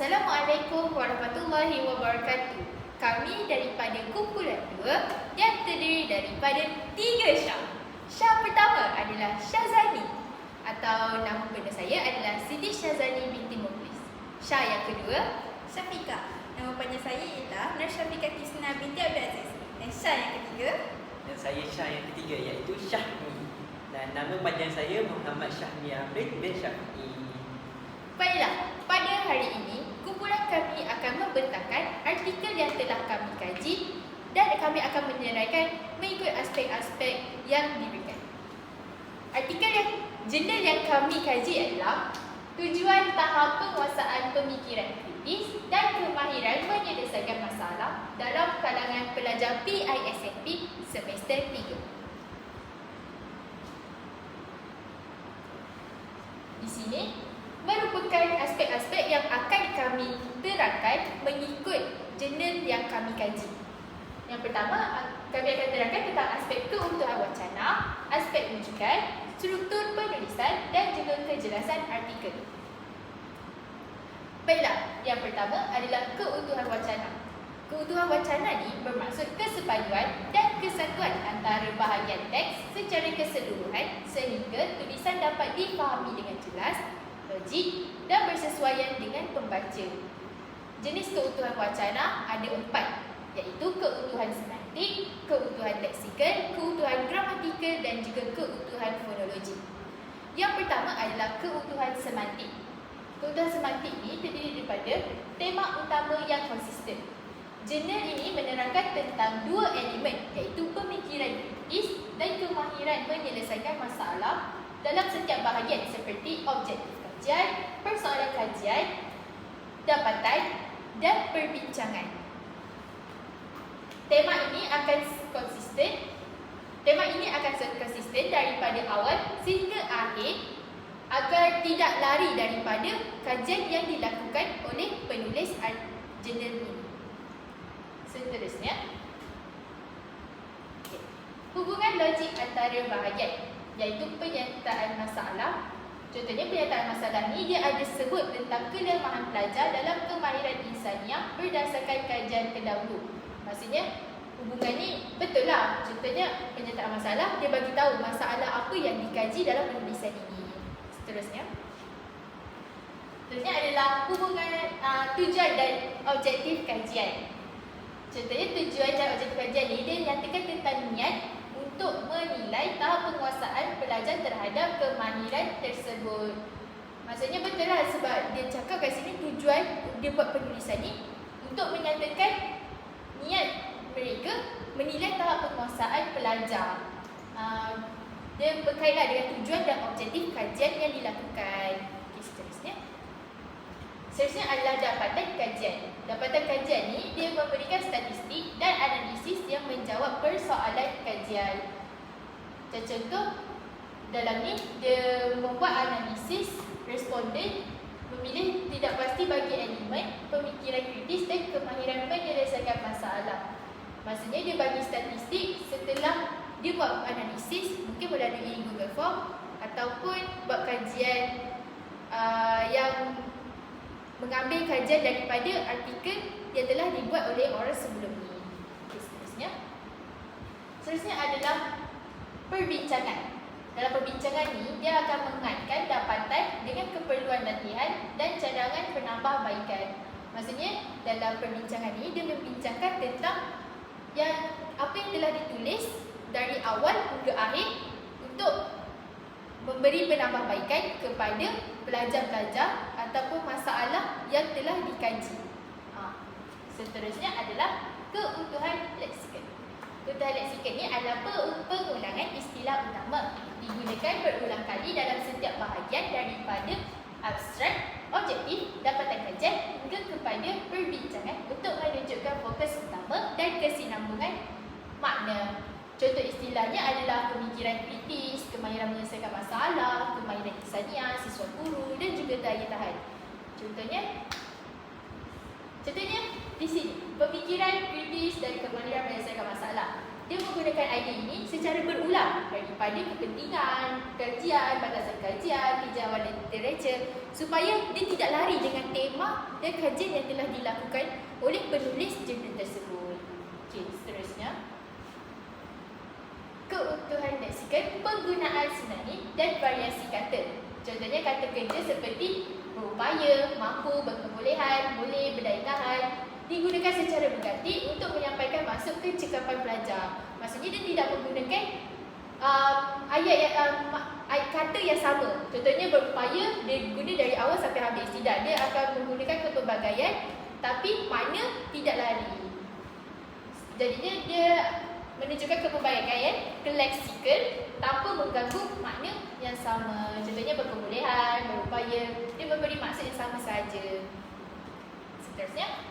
Assalamualaikum warahmatullahi wabarakatuh. Kami daripada kumpulan dua yang terdiri daripada tiga Syah. Syah pertama adalah Syazani atau nama benar saya adalah Siti Syazani binti Mukhlis. Syah yang kedua, Syafiqah. Nama panjang saya ialah Nur Syafiqah Kisna binti Abdul Aziz. Dan Syah yang ketiga, Dan saya Syah yang ketiga iaitu Syahmi. Dan nama panjang saya Muhammad Syahmi Amrin bin Syafi'i. Baiklah, pada hari ini kumpulan kami akan membentangkan artikel yang telah kami kaji dan kami akan menyeraikan mengikut aspek-aspek yang diberikan. Artikel yang jurnal yang kami kaji adalah tujuan tahap penguasaan pemikiran kritis dan kemahiran menyelesaikan masalah dalam kalangan pelajar PISMP semester 3. Di sini merupakan aspek-aspek yang akan kami terangkan mengikut jurnal yang kami kaji. Yang pertama, kami akan terangkan tentang aspek keutuhan wacana, aspek rujukan, struktur penulisan dan juga kejelasan artikel. Baiklah, yang pertama adalah keutuhan wacana. Keutuhan wacana ni bermaksud kesepaduan dan kesatuan antara bahagian teks secara keseluruhan sehingga tulisan dapat difahami dengan jelas logik dan bersesuaian dengan pembaca. Jenis keutuhan wacana ada empat iaitu keutuhan semantik, keutuhan leksikal, keutuhan gramatikal dan juga keutuhan fonologi. Yang pertama adalah keutuhan semantik. Keutuhan semantik ini terdiri daripada tema utama yang konsisten. Jurnal ini menerangkan tentang dua elemen iaitu pemikiran kritis dan kemahiran menyelesaikan masalah dalam setiap bahagian seperti objektif kajian, persoalan kajian, dapatan dan perbincangan. Tema ini akan konsisten. Tema ini akan konsisten daripada awal sehingga akhir agar tidak lari daripada kajian yang dilakukan oleh penulis jurnal ini. Seterusnya, hubungan logik antara bahagian iaitu penyertaan masalah Contohnya pernyataan masalah ni dia ada sebut tentang kelemahan pelajar dalam kemahiran insaniah berdasarkan kajian terdahulu. Maksudnya hubungan ni betul lah. Contohnya pernyataan masalah dia bagi tahu masalah apa yang dikaji dalam penulisan ini. Seterusnya. Seterusnya adalah hubungan uh, tujuan dan objektif kajian. Contohnya tujuan dan objektif kajian ni dia nyatakan tentang niat untuk menilai tahap penguasaan pelajar terhadap kemahiran tersebut. Maksudnya betul lah sebab dia cakap kat sini tujuan dia buat penulisan ni untuk menyatakan niat mereka menilai tahap penguasaan pelajar. Uh, dia berkaitan dengan tujuan dan objektif kajian yang dilakukan. Okay, seterusnya. Seterusnya adalah dapatan kajian. Dapatan kajian ni dia memberikan statistik dan analisis yang menjawab persoalan kajian. Dan contoh dalam ni dia membuat analisis responden memilih tidak pasti bagi elemen pemikiran kritis dan kemahiran menyelesaikan masalah. Maksudnya dia bagi statistik setelah dia buat analisis mungkin melalui Google Form ataupun buat kajian uh, yang mengambil kajian daripada artikel yang telah dibuat oleh orang sebelum ini. Okay, seterusnya. Seterusnya adalah perbincangan. Dalam perbincangan ini, dia akan mengaitkan dapatan dengan keperluan latihan dan cadangan penambahbaikan. Maksudnya, dalam perbincangan ini, dia membincangkan tentang yang apa yang telah ditulis dari awal hingga akhir untuk memberi penambahbaikan kepada pelajar-pelajar ataupun masalah yang telah dikaji. Ha. Seterusnya adalah keutuhan leksikal. Keutuhan leksikal ini adalah pengulangan istilah utama digunakan berulang kali dalam setiap bahagian daripada abstrak, objektif, dapatan kajian hingga kepada perbincangan untuk menunjukkan fokus utama dan kesinambungan makna. Contoh istilahnya adalah pemikiran kritis, kemahiran menyelesaikan masalah, kemahiran insaniah, siswa guru dan juga daya tahan. Contohnya, contohnya di sini, pemikiran kritis dan kemahiran menyelesaikan masalah. dia menggunakan idea ini secara berulang daripada kepentingan, kajian, batasan kajian, tinjauan literature supaya dia tidak lari dengan tema dan kajian yang telah dilakukan oleh penulis jurnal tersebut. Okey, seterusnya. Keutuhan leksikal, penggunaan sinoni dan variasi kata. Contohnya kata kerja seperti berupaya, mampu, berkebolehan, boleh, berdaya tahan digunakan secara berganti untuk menyampaikan maksud ke cekapan pelajar. Maksudnya dia tidak menggunakan uh, ayat yang uh, ayat kata yang sama. Contohnya berupaya dia guna dari awal sampai habis. Tidak, dia akan menggunakan kepelbagaian tapi makna tidak lari. Jadinya dia menunjukkan kepelbagaian ke leksikal tanpa mengganggu makna yang sama. Contohnya berkebolehan, berupaya, dia memberi maksud yang sama saja. Seterusnya,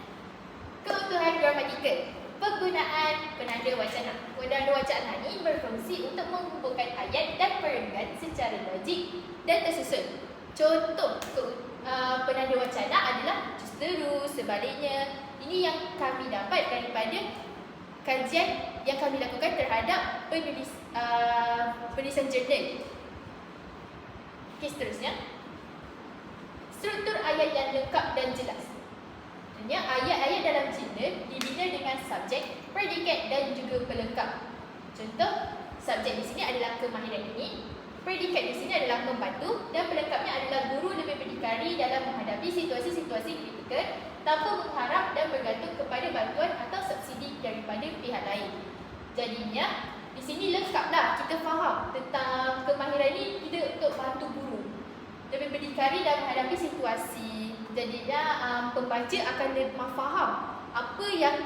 keutuhan gramatikal. Penggunaan penanda wacana. Penanda wacana ini berfungsi untuk menghubungkan ayat dan perenggan secara logik dan tersusun. Contoh ke, uh, penanda wacana adalah justeru, sebaliknya. Ini yang kami dapat daripada kajian yang kami lakukan terhadap penulis uh, penulisan jurnal. Okey, seterusnya. Struktur ayat yang lengkap dan jelas. Maksudnya ayat-ayat dalam jurnal dibina dengan subjek, predikat dan juga pelengkap. Contoh, subjek di sini adalah kemahiran ini, predikat di sini adalah membantu dan pelengkapnya adalah guru lebih berdikari dalam menghadapi situasi-situasi kritikal tanpa mengharap dan bergantung kepada bantuan atau subsidi daripada pihak lain. Jadinya, di sini lengkaplah kita faham tentang kemahiran ini kita untuk bantu guru lebih berdikari dalam menghadapi situasi jadinya um, pembaca akan lebih faham apa yang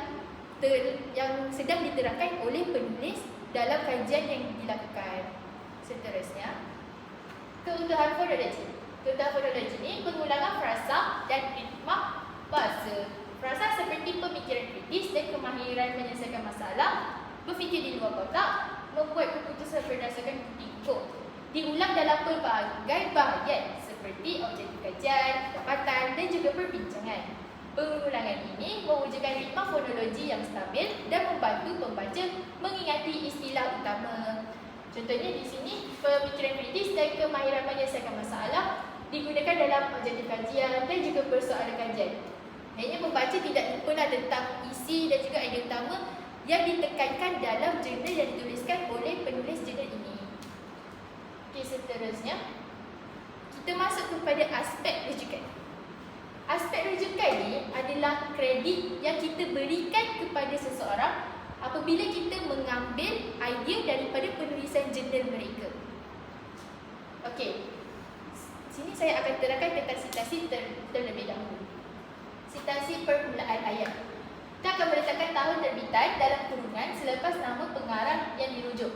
ter, yang sedang diterangkan oleh penulis dalam kajian yang dilakukan. Seterusnya, keutuhan fonologi. Keutuhan fonologi ini pengulangan frasa dan ritma bahasa. Frasa seperti pemikiran kritis dan kemahiran menyelesaikan masalah, berfikir di luar kotak, membuat keputusan berdasarkan bukti hukum. Diulang dalam pelbagai bahagian seperti objektif kajian, dapatan dan juga perbincangan. Pengulangan ini mewujudkan ritma fonologi yang stabil dan membantu pembaca mengingati istilah utama. Contohnya di sini, pemikiran kritis dan kemahiran menyelesaikan masalah digunakan dalam objektif kajian dan juga persoalan kajian. Hanya pembaca tidak lupalah tentang isi dan juga idea utama yang ditekankan dalam jurnal yang dituliskan oleh penulis jurnal ini. Okey, seterusnya kita masuk kepada aspek rujukan. Aspek rujukan ini adalah kredit yang kita berikan kepada seseorang apabila kita mengambil idea daripada penulisan jurnal mereka. Okey. Sini saya akan terangkan tentang citasi ter, terlebih dahulu. Citasi permulaan ayat. Kita akan meletakkan tahun terbitan dalam kurungan selepas nama pengarang yang dirujuk.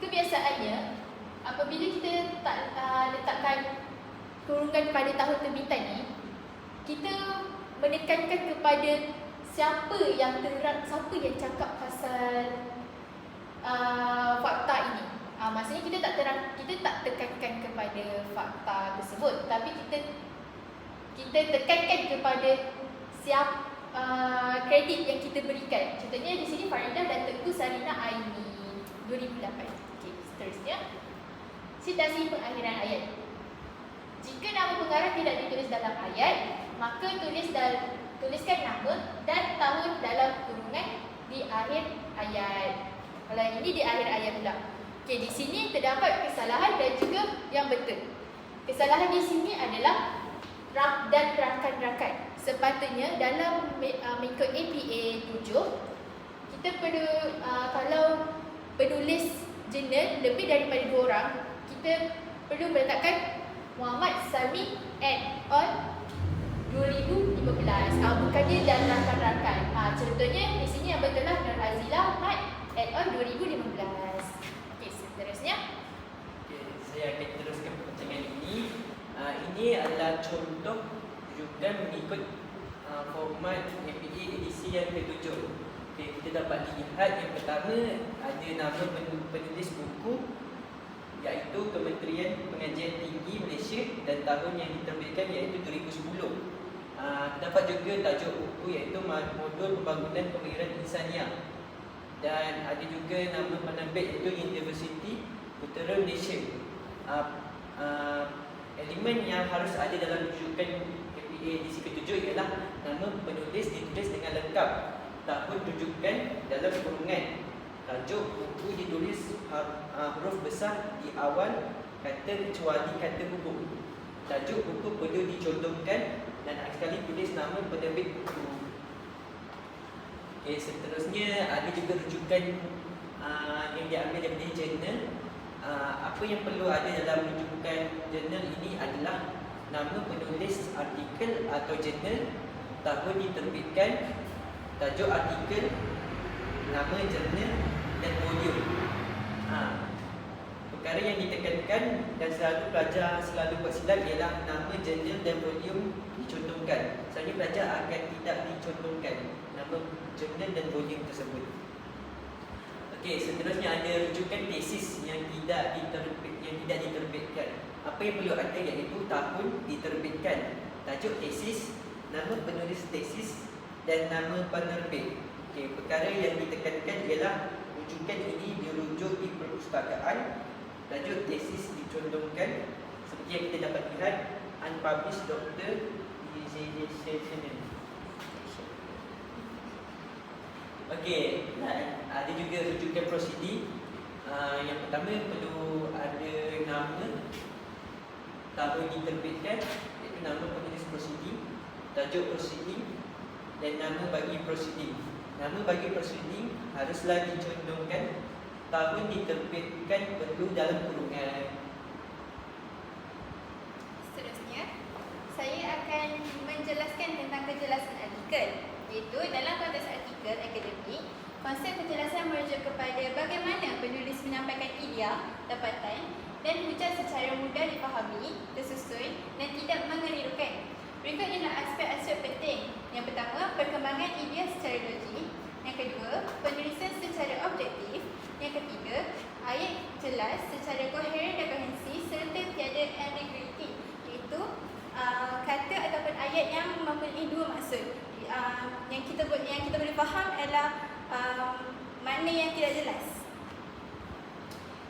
Kebiasaannya, apabila kita tak, uh, letakkan kurungan pada tahun terbitan ni, kita menekankan kepada siapa yang terang, siapa yang cakap pasal uh, fakta ini. Uh, maksudnya kita tak terang, kita tak tekankan kepada fakta tersebut, tapi kita kita tekankan kepada siapa uh, kredit yang kita berikan. Contohnya di sini Faridah dan Tengku Sarina Aini 2008. Okey, seterusnya citasi pengakhiran ayat. Jika nama pengarang tidak ditulis dalam ayat, maka tulis dal tuliskan nama dan tahun dalam kurungan di akhir ayat. Kalau ini di akhir ayat pula. Okey, di sini terdapat kesalahan dan juga yang betul. Kesalahan di sini adalah dan rakan-rakan. Sepatutnya dalam uh, mengikut APA 7, kita perlu uh, kalau penulis jurnal lebih daripada dua orang, kita perlu meletakkan Muhammad Sami at on 2015. Ah, bukannya dan rakan-rakan. Ah, contohnya di sini yang betul lah Nur Azilah Mat at on 2015. Okey, seterusnya. Okey, saya akan. Uh, ini adalah contoh rujukan mengikut uh, format APA edisi yang ketujuh. Okey, kita dapat lihat yang pertama ada nama penulis buku iaitu Kementerian Pengajian Tinggi Malaysia dan tahun yang diterbitkan iaitu 2010. Uh, dapat juga tajuk buku iaitu Modul Pembangunan Pemikiran Insania dan ada juga nama penerbit iaitu University Putera Malaysia. Uh, uh, elemen yang harus ada dalam rujukan KPA edisi ketujuh ialah nama penulis ditulis dengan lengkap, tahun rujukan dalam kurungan, tajuk buku ditulis uh, huruf besar di awal kata kecuali kata hubung. Tajuk buku perlu dicontohkan dan sekali tulis nama penerbit buku. Okey, seterusnya ada juga rujukan uh, yang diambil daripada jurnal. Uh, apa yang perlu ada dalam rujukan jurnal ini adalah nama penulis artikel atau jurnal, tahun diterbitkan, tajuk artikel, nama jurnal dan volume. Ha. Perkara yang ditekankan dan selalu pelajar selalu buat silap ialah nama jurnal dan volume dicontohkan. Sebenarnya pelajar akan tidak dicontohkan nama jurnal dan volume tersebut. Okey, seterusnya ada tidak diterbit yang tidak diterbitkan. Apa yang perlu ada iaitu tahun diterbitkan, tajuk tesis, nama penulis tesis dan nama penerbit. Okey, perkara yang ditekankan ialah rujukan ini dirujuk di perpustakaan, tajuk tesis dicontohkan seperti yang kita dapat lihat unpublished doctor dissertation. Okey, ada juga rujukan prosidi. Uh, yang pertama perlu ada nama tahun diterbitkan iaitu nama penulis prosidi, tajuk prosidi dan nama bagi prosidi. Nama bagi prosidi haruslah dicontohkan tahun diterbitkan perlu dalam kurungan. Seterusnya, saya akan menjelaskan tentang kejelasan artikel. Iaitu dalam konteks artikel akademik, konsep kejelasan merujuk kepada bagaimana penulis menyampaikan idea, dapatan dan hujah secara mudah dipahami, tersusun dan tidak mengelirukan. Berikut ialah aspek-aspek penting. Yang pertama, perkembangan idea secara logik. Yang kedua, penulisan secara objektif. Yang ketiga, ayat jelas secara koheren dan kohensi serta tiada ambiguity iaitu uh, kata ataupun ayat yang mempunyai dua maksud. Uh, yang kita yang kita boleh faham adalah uh, makna yang tidak jelas.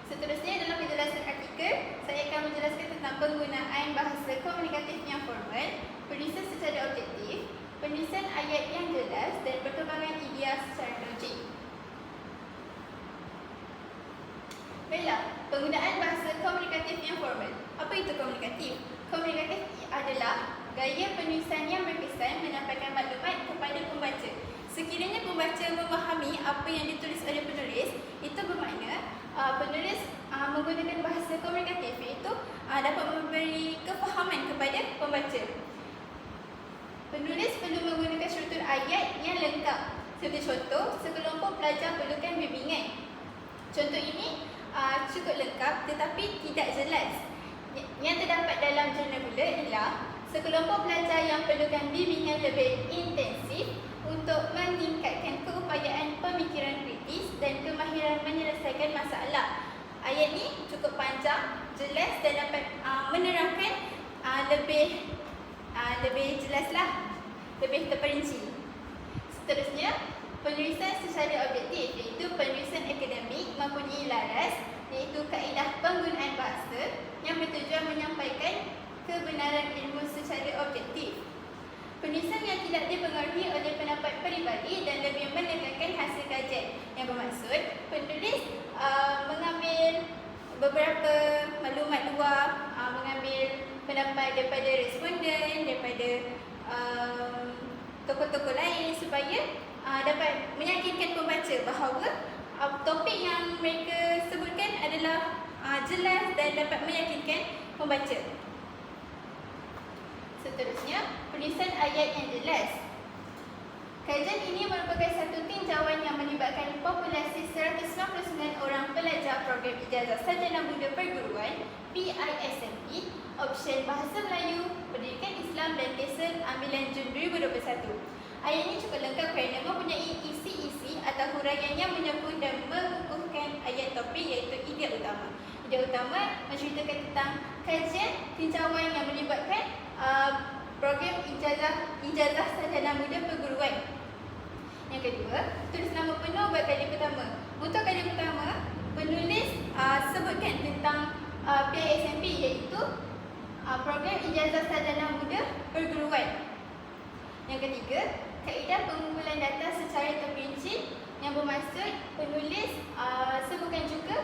Seterusnya dalam penjelasan artikel, saya akan menjelaskan tentang penggunaan bahasa komunikatif yang formal, penulisan secara objektif, penulisan ayat yang jelas dan perkembangan idea secara logik. Baiklah, penggunaan bahasa komunikatif yang formal. Apa itu komunikatif? Komunikatif adalah gaya penulisan yang berkesan menyampaikan maklumat kepada pembaca. Sekiranya pembaca memahami apa yang ditulis oleh penulis, itu bermakna uh, penulis uh, menggunakan bahasa komunikatif iaitu uh, dapat memberi kefahaman kepada pembaca. Penulis perlu menggunakan struktur ayat yang lengkap. Seperti contoh, sekelompok pelajar perlukan bimbingan. Contoh ini uh, cukup lengkap tetapi tidak jelas. Yang terdapat dalam jurnal pula ialah sekelompok pelajar yang perlukan bimbingan lebih intensif untuk meningkatkan keupayaan pemikiran kritis dan kemahiran menyelesaikan masalah. Ayat ini cukup panjang, jelas dan dapat uh, menerangkan uh, lebih uh, lebih jelaslah, lebih terperinci. Seterusnya, penulisan secara objektif iaitu penulisan akademik mempunyai laras iaitu kaedah penggunaan bahasa yang bertujuan menyampaikan kebenaran ilmu secara objektif. Penulisan yang tidak dipengaruhi oleh pendapat peribadi dan lebih menekankan hasil kajian yang bermaksud penulis uh, mengambil beberapa maklumat luar, uh, mengambil pendapat daripada responden, daripada um, tokoh-tokoh lain supaya uh, dapat meyakinkan pembaca bahawa uh, topik yang mereka sebutkan adalah uh, jelas dan dapat meyakinkan pembaca. Seterusnya, penulisan ayat yang jelas. Kajian ini merupakan satu tinjauan yang melibatkan populasi 199 orang pelajar program ijazah sarjana muda perguruan PISME, option Bahasa Melayu, Pendidikan Islam dan Tesel ambilan Jun 2021. Ayat ini cukup lengkap kerana mempunyai isi-isi atau huraian yang menyambung dan mengukuhkan ayat topik iaitu idea utama. Idea utama menceritakan tentang kajian tinjauan yang melibatkan uh, program ijazah ijazah sarjana muda perguruan. Yang kedua, tulis nama penuh buat kali pertama. Untuk kali pertama, penulis uh, sebutkan tentang uh, PISMP iaitu uh, Program Ijazah Sarjana Muda Perguruan. Yang ketiga, kaedah pengumpulan data secara terperinci yang bermaksud penulis uh, sebutkan juga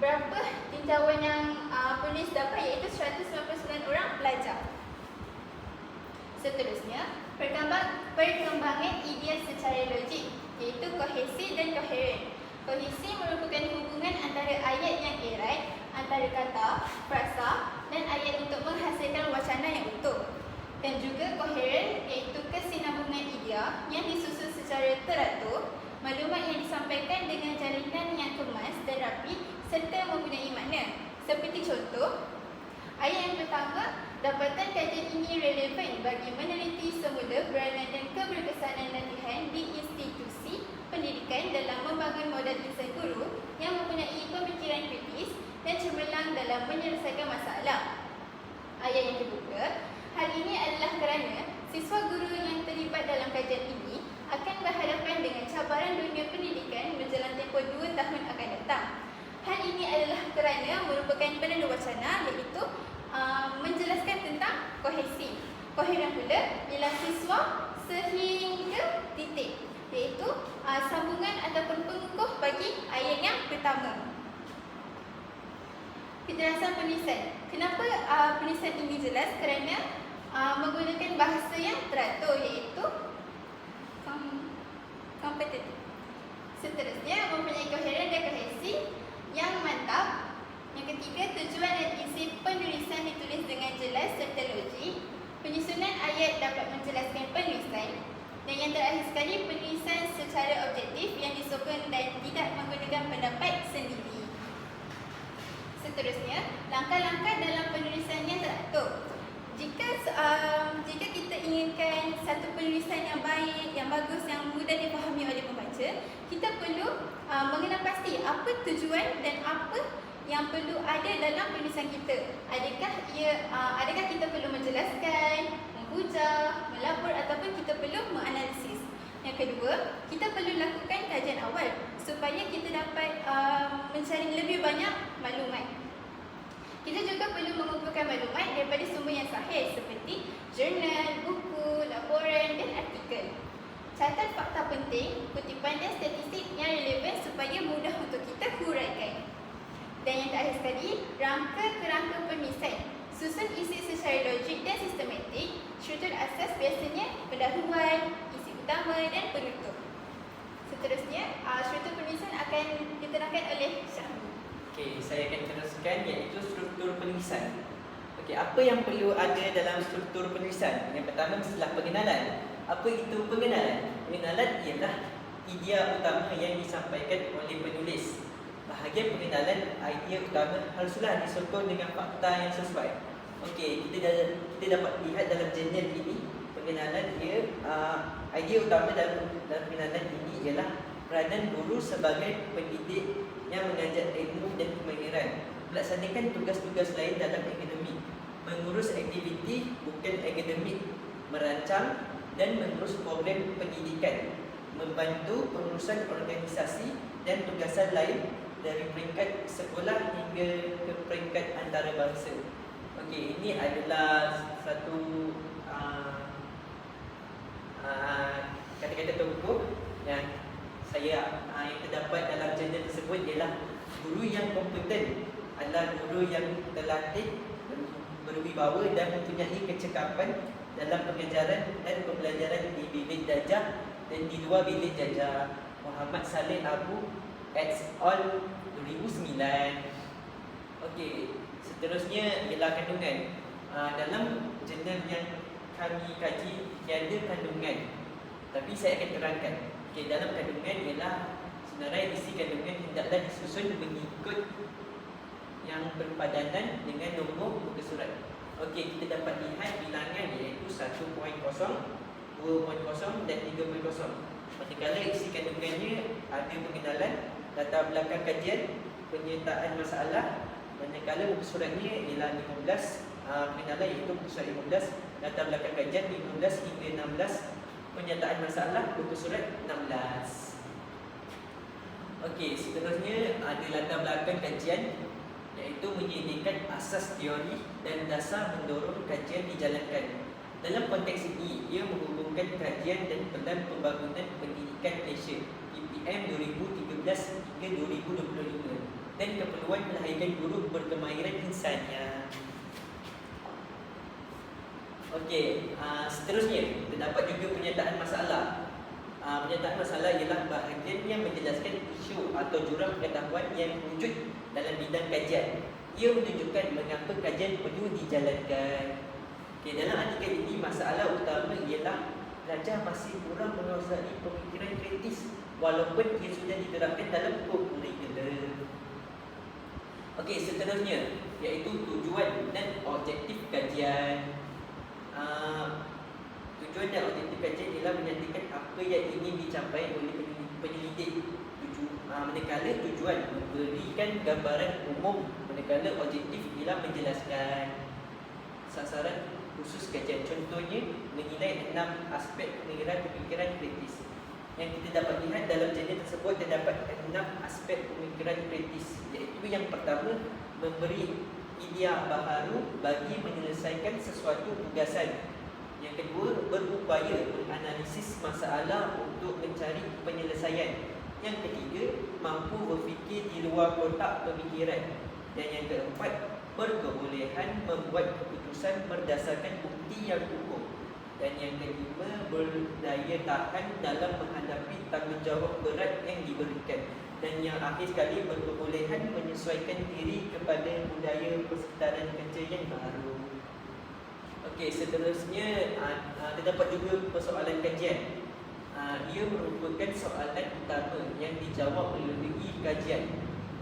berapa tinjauan yang uh, penulis dapat iaitu 199 orang pelajar. Seterusnya, perkembang, perkembangan idea secara logik iaitu kohesi dan koheren. Kohesi merupakan hubungan antara ayat yang erat, antara kata, frasa dan ayat untuk menghasilkan wacana yang utuh. Dan juga koheren iaitu kesinambungan idea yang disusun secara teratur, maklumat yang disampaikan dengan jalinan yang kemas dan rapi serta mempunyai makna. Seperti contoh, ayat yang pertama, dapatan kajian ini relevan bagi meneliti semula peranan dan keberkesanan latihan di institusi pendidikan dalam membangun modal insan guru yang mempunyai pemikiran kritis dan cemerlang dalam menyelesaikan masalah. Ayat yang kedua, hal ini adalah kerana siswa guru yang terlibat dalam kajian ini akan berhadapan dengan cabaran dunia pendidikan menjelang tempoh dua tahun akan datang. Hal ini adalah kerana merupakan penanda wacana iaitu uh, menjelaskan tentang kohesi. Koheren pula ialah siswa sehingga titik iaitu uh, sambungan ataupun pengukuh bagi ayat yang pertama. Kejelasan penulisan. Kenapa uh, penulisan ini jelas? Kerana uh, menggunakan bahasa yang teratur iaitu kom- kompetitif. Seterusnya mempunyai koheren dan kohesi yang mantap. Ketiga, tujuan dan isi penulisan ditulis dengan jelas serta logik. Penyusunan ayat dapat menjelaskan penulisan. Dan yang terakhir sekali, penulisan secara objektif yang disokong dan tidak menggunakan pendapat sendiri. Seterusnya, langkah-langkah dalam penulisan yang teratur. Jika um, jika kita inginkan satu penulisan yang baik, yang bagus, yang mudah dipahami oleh pembaca, kita perlu uh, mengenal pasti apa tujuan dan apa yang perlu ada dalam penulisan kita. Adakah ia uh, adakah kita perlu menjelaskan, menghujah, melapor ataupun kita perlu menganalisis. Yang kedua, kita perlu lakukan kajian awal supaya kita dapat uh, mencari lebih banyak maklumat. Kita juga perlu mengumpulkan maklumat daripada sumber yang sahih seperti jurnal, buku, laporan dan artikel. Catat fakta penting, kutipan dan statistik yang relevan supaya mudah untuk kita huraikan. Dan yang terakhir sekali, rangka kerangka penulisan. Susun isi secara logik dan sistematik. Struktur asas biasanya pendahuluan, isi utama dan penutup. Seterusnya, uh, struktur penulisan akan diterangkan oleh Syahmi. Okey, saya akan teruskan iaitu struktur penulisan. Okey, apa yang perlu ada dalam struktur penulisan? Yang pertama mestilah pengenalan. Apa itu pengenalan? Pengenalan ialah idea utama yang disampaikan oleh penulis. Bahagian pengenalan idea utama haruslah disokong dengan fakta yang sesuai. Okey, kita dah, kita dapat lihat dalam jurnal ini pengenalan dia uh, idea utama dalam dalam pengenalan ini ialah peranan guru sebagai pendidik yang mengajar ilmu dan kemahiran melaksanakan tugas-tugas lain dalam akademik mengurus aktiviti bukan akademik merancang dan mengurus program pendidikan membantu pengurusan organisasi dan tugasan lain dari peringkat sekolah hingga ke peringkat antarabangsa. Okey, ini adalah satu uh, uh, kata-kata tokoh yang saya uh, yang terdapat dalam jurnal tersebut ialah guru yang kompeten adalah guru yang terlatih berwibawa dan mempunyai kecekapan dalam pengajaran dan pembelajaran di bilik darjah dan di luar bilik darjah Muhammad Saleh Abu et al 2009 Okey, seterusnya ialah kandungan uh, dalam jurnal yang kami kaji tiada kandungan tapi saya akan terangkan Okey, dalam kandungan ialah sebenarnya isi kandungan hendaklah disusun mengikut yang berpadanan dengan nombor muka surat. Okey, kita dapat lihat bilangan iaitu 1.0, 2.0 dan 3.0. Manakala isi kandungannya ada pengenalan, latar belakang kajian, penyertaan masalah, manakala muka suratnya ialah 15, uh, pengenalan iaitu muka surat 15, latar belakang kajian 15 hingga 16 penyataan masalah muka surat 16. Okey, seterusnya ada latar belakang kajian iaitu menyediakan asas teori dan dasar mendorong kajian dijalankan. Dalam konteks ini, ia menghubungkan kajian dan pelan pembangunan pendidikan Malaysia PPM 2013 hingga 2025 dan keperluan melahirkan guru berkemahiran insaniah. Okey, uh, seterusnya terdapat juga penyataan masalah. Uh, penyataan masalah ialah bahagian yang menjelaskan isu atau jurang pengetahuan yang wujud dalam bidang kajian. Ia menunjukkan mengapa kajian perlu dijalankan. Okey, dalam artikel ini masalah utama ialah pelajar masih kurang menguasai pemikiran kritis walaupun ia sudah diterapkan dalam kurikulum. Okey, seterusnya iaitu tujuan dan objektif kajian. Uh, tujuan dan objektif kajian ialah menyatakan apa yang ingin dicapai oleh penyelidik. Tuju, uh, manakala tujuan memberikan gambaran umum, manakala objektif ialah menjelaskan sasaran khusus kajian. Contohnya, menilai enam aspek pengiran pemikiran kritis. Yang kita dapat lihat dalam jurnal tersebut terdapat enam aspek pemikiran kritis iaitu yang pertama memberi idea baharu bagi menyelesaikan sesuatu tugasan. Yang kedua, berupaya menganalisis masalah untuk mencari penyelesaian. Yang ketiga, mampu berfikir di luar kotak pemikiran. Dan yang keempat, berkebolehan membuat keputusan berdasarkan bukti yang cukup. Dan yang kelima, berdaya tahan dalam menghadapi tanggungjawab berat yang diberikan dan yang akhir sekali berkebolehan menyesuaikan diri kepada budaya persekitaran kerja yang baru. Okey, seterusnya uh, terdapat juga persoalan kajian. Uh, ia merupakan soalan utama yang dijawab melalui kajian.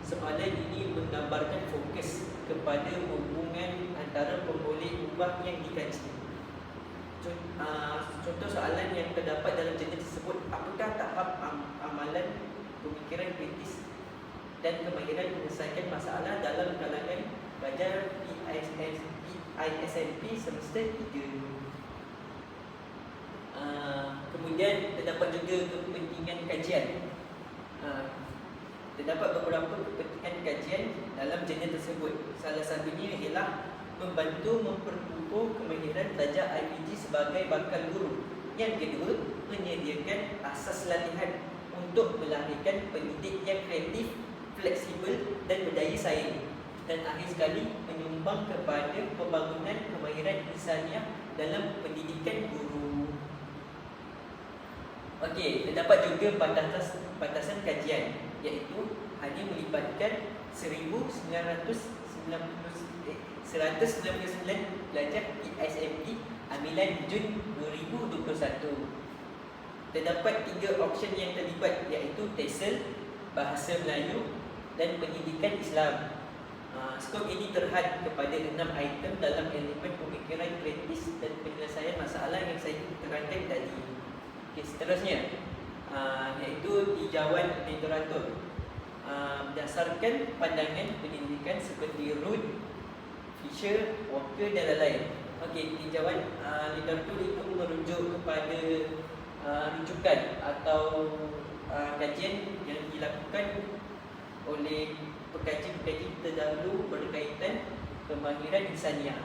Soalan ini menggambarkan fokus kepada hubungan antara pemboleh ubah yang dikaji. Contoh soalan yang terdapat dalam jurnal tersebut, apakah tahap am amalan pemikiran kritis dan kemahiran menyelesaikan masalah dalam kalangan pelajar ISNP semester 3. Uh, kemudian terdapat juga kepentingan kajian. Uh, terdapat beberapa kepentingan kajian dalam jurnal tersebut. Salah satunya ialah membantu memperkukuh kemahiran pelajar IPG sebagai bakal guru. Yang kedua, menyediakan asas latihan untuk melahirkan pendidik yang kreatif, fleksibel dan berdaya saing. Dan akhir sekali, menyumbang kepada pembangunan kemahiran insaniah dalam pendidikan guru. Okey, terdapat juga batasan, batasan kajian iaitu hanya melibatkan 1999 eh, 199 pelajar PSMP ambilan Jun 2021 terdapat tiga option yang terlibat iaitu TESOL, Bahasa Melayu dan Pendidikan Islam. Uh, skop ini terhad kepada enam item dalam elemen pemikiran kritis dan penyelesaian masalah yang saya terangkan tadi. Okay, seterusnya, uh, iaitu tijauan literatur. Uh, berdasarkan pandangan pendidikan seperti Root, Fisher, Walker dan lain-lain. Okey, tinjauan uh, literatur itu merujuk kepada uh, rujukan atau uh, kajian yang dilakukan oleh pekaji-pekaji terdahulu berkaitan kemahiran insania.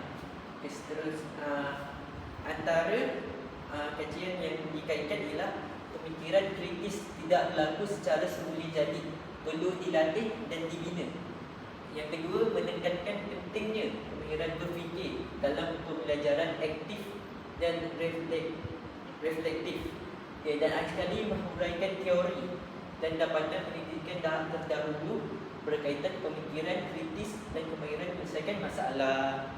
Terus uh, antara uh, kajian yang dikaitkan ialah pemikiran kritis tidak berlaku secara semula jadi, perlu dilatih dan dibina. Yang kedua, menekankan pentingnya pemikiran berfikir dalam pembelajaran aktif dan reflektif okay, dan akhir sekali menghuraikan teori dan dapatan pendidikan tahap terdahulu berkaitan pemikiran kritis dan kemahiran menyelesaikan masalah.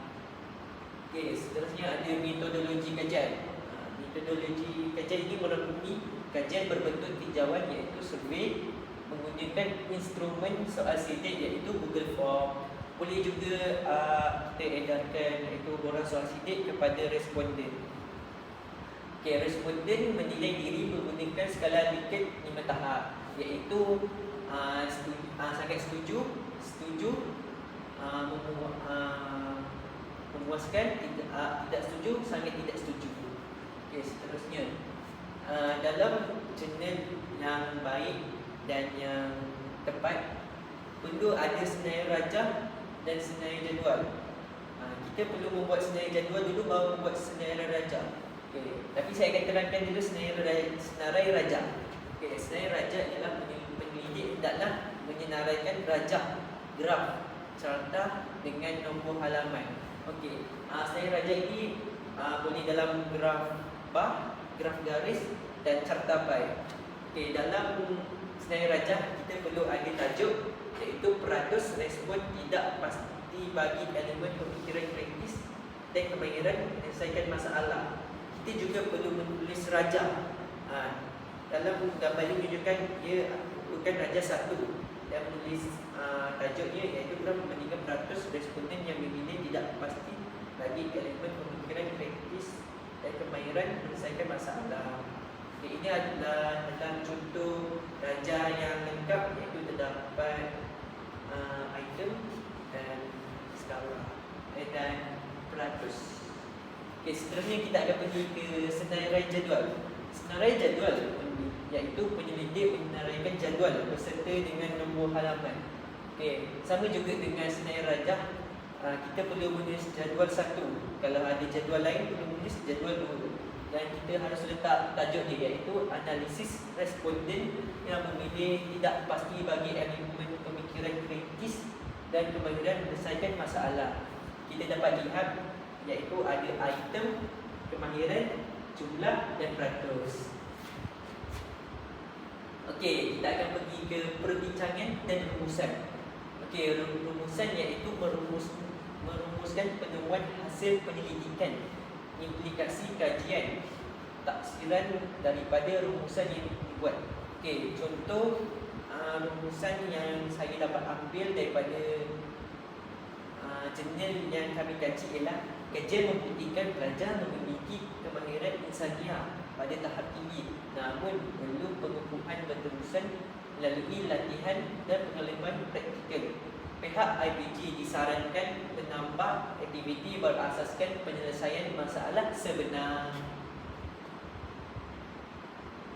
Okey, seterusnya ada metodologi kajian. Ha, metodologi kajian ini merangkumi kajian berbentuk tinjauan iaitu survey menggunakan instrumen soal sidik iaitu Google Form. Boleh juga uh, kita edarkan iaitu borang soal sidik kepada responden. Okay, responden menilai diri menggunakan skala Likert lima tahap iaitu uh, setuju, uh, sangat setuju, setuju, uh, memu, uh, memuaskan, tidak, uh, tidak setuju, sangat tidak setuju. Okay, seterusnya uh, dalam jurnal yang baik dan yang tepat perlu ada senarai rajah dan senarai jadual. Uh, kita perlu membuat senarai jadual dulu baru membuat senarai rajah. Okay. Tapi saya akan terangkan dulu senarai, rajah. Okay. Senarai rajah ialah penyelidik, hendaklah menyenaraikan rajah graf carta dengan nombor halaman. Okey, uh, senarai rajah ini uh, boleh dalam graf bar, graf garis dan carta pie. Okey, dalam senarai rajah kita perlu ada tajuk iaitu peratus respon tidak pasti bagi elemen pemikiran kritis dan kemahiran menyelesaikan masalah. Kita juga perlu menulis rajah. Ha, dalam gambar ini menunjukkan ia bukan rajah satu yang menulis uh, tajuknya iaitu dalam membandingkan peratus responden yang memilih tidak pasti bagi elemen pemikiran kritis dan kemahiran menyelesaikan masalah. Okay, ini adalah dalam contoh raja yang lengkap iaitu terdapat uh, item dan skala eh, dan peratus. Okay, seterusnya kita akan pergi ke senarai jadual. Senarai jadual iaitu penyelidik menyenaraikan jadual berserta dengan nombor halaman. Okay, sama juga dengan senarai rajah, uh, kita perlu menulis jadual satu. Kalau ada jadual lain, perlu menulis jadual dua. Dan kita harus letak tajuk dia iaitu analisis responden yang memilih tidak pasti bagi elemen pemikiran kritis dan kemahiran menyelesaikan masalah. Kita dapat lihat iaitu ada item, kemahiran, jumlah dan peratus. Okey, kita akan pergi ke perbincangan dan rumusan. Okey, rumusan iaitu merumus merumuskan penemuan hasil penyelidikan, implikasi kajian, taksiran daripada rumusan yang dibuat. Okey, contoh uh, rumusan yang saya dapat ambil daripada uh, jurnal yang kami kaji ialah kajian membuktikan pelajar memiliki kemahiran insania pada tahap tinggi namun perlu pengukuhan berterusan melalui latihan dan pengalaman praktikal. Pihak IPG disarankan menambah aktiviti berasaskan penyelesaian masalah sebenar.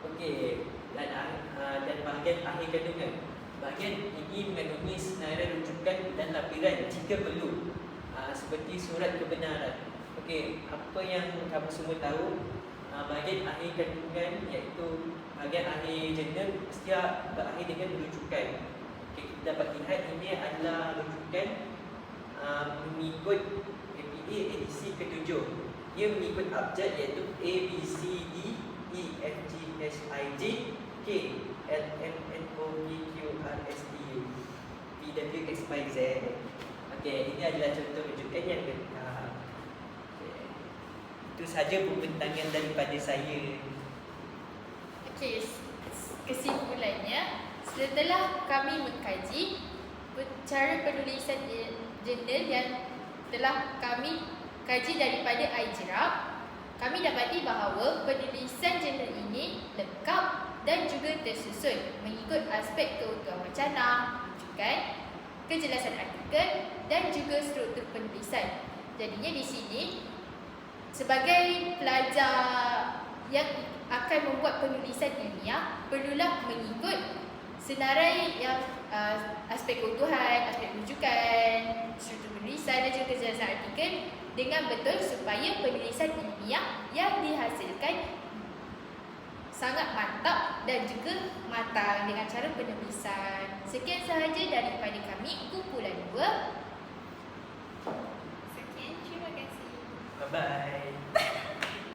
Okey, dan uh, dan bahagian akhir kandungan. Bahagian ini mengandungi senarai rujukan dan lapiran jika perlu. Uh, seperti surat kebenaran. Okey, apa yang kamu semua tahu bahagian akhir kandungan iaitu bahagian akhir jurnal mesti berakhir dengan rujukan. Dapat lihat ini adalah rujukan uh, mengikut APA edisi ketujuh. Ia mengikut abjad iaitu A, B, C, D, E, F, G, H, I, J, K, L, M, N, O, P, Q, R, S, T, U, P, W, X, Y, Z. Okey, ini adalah contoh rujukan yang lengkap. Okay. Itu saja pembintangan daripada saya. Okey, kesimpulannya setelah kami mengkaji cara penulisan jurnal yang telah kami kaji daripada iJirab, kami dapati bahawa penulisan jurnal ini lengkap dan juga tersusun mengikut aspek keutuhan wacana, rujukan, kejelasan artikel dan juga struktur penulisan. Jadinya di sini sebagai pelajar yang akan membuat penulisan ilmiah perlulah mengikut senarai yang uh, aspek keutuhan, aspek rujukan, struktur penulisan dan juga kejelasan artikel dengan betul supaya penulisan ilmiah yang dihasilkan sangat mantap dan juga matang dengan cara penulisan. Sekian sahaja daripada kami kumpulan 2. Sekian, terima kasih. Bye bye.